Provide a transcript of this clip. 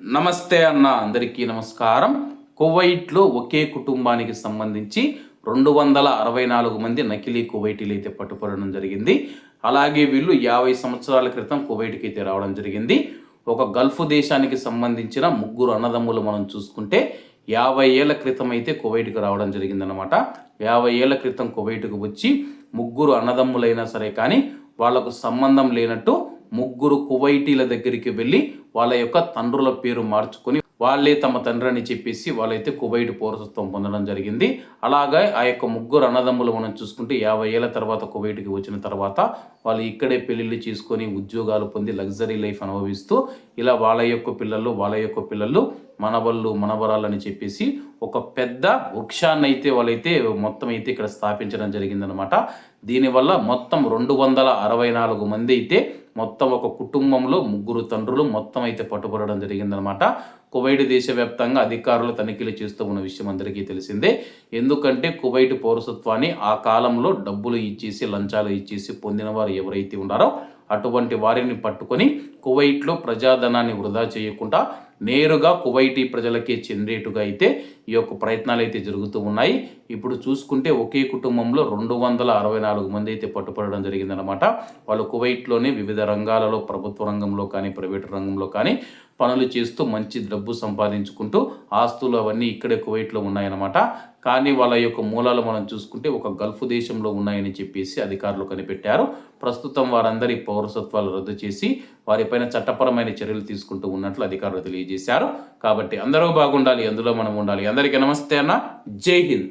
నమస్తే అన్న అందరికీ నమస్కారం. కువైట్లో ఒకే కుటుంబానికి సంబంధించి రెండు వందల అరవై నాలుగు మంది నకిలీ కువైటీలు అయితే పట్టుపడడం జరిగింది. అలాగే వీళ్ళు యాభై సంవత్సరాల క్రితం కువైట్కి అయితే రావడం జరిగింది. ఒక గల్ఫ్ దేశానికి సంబంధించిన ముగ్గురు అన్నదమ్ములు మనం చూసుకుంటే యాభై ఏళ్ళ క్రితం అయితే కువైట్కి రావడం జరిగిందనమాట యాభై ఏళ్ళ క్రితం కువైట్కు వచ్చి ముగ్గురు అన్నదమ్ములైనా సరే కానీ వాళ్ళకు సంబంధం లేనట్టు ముగ్గురు కువైటీల దగ్గరికి వెళ్ళి వాళ్ళ యొక్క తండ్రుల పేరు మార్చుకొని వాళ్ళే తమ తండ్రి అని చెప్పేసి వాళ్ళైతే కువైట్ పౌరసత్వం పొందడం జరిగింది. అలాగే ఆ యొక్క ముగ్గురు అన్నదమ్ములు మనం చూసుకుంటే యాభై ఏళ్ళ తర్వాత కువైట్కి వచ్చిన తర్వాత వాళ్ళు ఇక్కడే పెళ్ళిళ్ళు చేసుకొని ఉద్యోగాలు పొంది లగ్జరీ లైఫ్ అనుభవిస్తూ ఇలా వాళ్ళ యొక్క పిల్లలు వాళ్ళ యొక్క పిల్లలు మనవళ్ళు మనవరాలు అని చెప్పేసి ఒక పెద్ద వృక్షాన్ని అయితే వాళ్ళైతే మొత్తం అయితే ఇక్కడ స్థాపించడం జరిగిందనమాట దీనివల్ల మొత్తం రెండు వందల అరవై నాలుగు మంది అయితే మొత్తం ఒక కుటుంబంలో ముగ్గురు తండ్రులు మొత్తం అయితే పట్టుబడడం జరిగిందనమాట కువైట్ దేశవ్యాప్తంగా అధికారులు తనిఖీలు చేస్తూ ఉన్న విషయం అందరికీ తెలిసిందే. ఎందుకంటే కువైట్ పౌరసత్వాన్ని ఆ కాలంలో డబ్బులు ఇచ్చేసి లంచాలు ఇచ్చేసి పొందిన వారు ఎవరైతే ఉన్నారో అటువంటి వారిని పట్టుకొని కువైట్లో ప్రజాధనాన్ని వృధా చేయకుండా నేరుగా కువైటీ ప్రజలకే చెందేటుగా అయితే ఈ యొక్క ప్రయత్నాలు అయితే జరుగుతూ ఉన్నాయి. ఇప్పుడు చూసుకుంటే ఒకే కుటుంబంలో రెండు వందల అరవై నాలుగు మంది అయితే పట్టుపడడం జరిగిందనమాట వాళ్ళు కువైట్లోనే వివిధ రంగాలలో ప్రభుత్వ రంగంలో కానీ ప్రైవేట్ రంగంలో కానీ పనులు చేస్తూ మంచి డబ్బు సంపాదించుకుంటూ ఆస్తులు అవన్నీ ఇక్కడే కువైట్లో ఉన్నాయన్నమాట. కానీ వాళ్ళ యొక్క మూలాలు మనం చూసుకుంటే ఒక గల్ఫ్ దేశంలో ఉన్నాయని చెప్పేసి అధికారులు కనిపెట్టారు. ప్రస్తుతం వారందరి పౌరసత్వాలు రద్దు చేసి వారిపైన చట్టపరమైన చర్యలు తీసుకుంటూ ఉన్నట్లు అధికారులు తెలియజేశారు. కాబట్టి అందరూ బాగుండాలి అందులో మనం ఉండాలి. అందరికీ నమస్తే అన్న. జై హింద్.